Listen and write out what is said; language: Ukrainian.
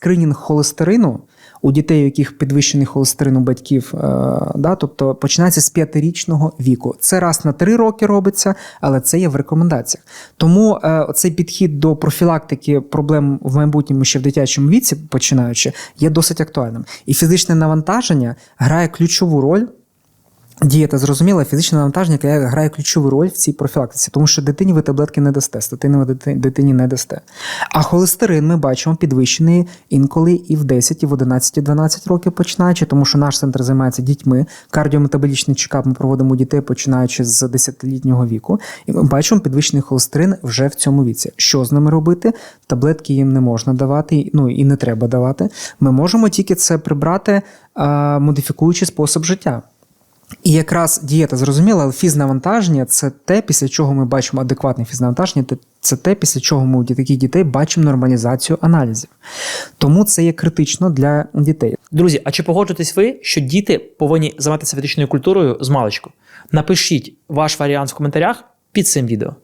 скринінг холестерину у дітей, у яких підвищений холестерин у батьків, е, да, тобто починається з п'ятирічного віку. Це раз на три роки робиться, але це є в рекомендаціях. Тому е, цей підхід до профілактики проблем в майбутньому ще в дитячому віці, починаючи, є досить актуальним. І фізичне навантаження грає ключову роль. Дієта зрозуміла, фізичне навантаження грає ключову роль в цій профілактиці, тому що дитині ви таблетки не дасте, статини ви дитині не дасте. А холестерин ми бачимо підвищений інколи і в 10, і в 11, і 12 років починаючи, тому що наш центр займається дітьми. Кардіометаболічний чекап ми проводимо дітей починаючи з 10-літнього віку. І ми бачимо підвищений холестерин вже в цьому віці. Що з ними робити? Таблетки їм не можна давати, ну і не треба давати. Ми можемо тільки це прибрати, модифікуючи спосіб життя. І якраз дієта зрозуміла, але фізнавантаження це те, після чого ми бачимо адекватне фізнавантаження, це те, після чого ми у таких дітей бачимо нормалізацію аналізів. Тому це є критично для дітей. Друзі, а чи погоджуєтесь ви, що діти повинні займатися фізичною культурою з маличку? Напишіть ваш варіант в коментарях під цим відео.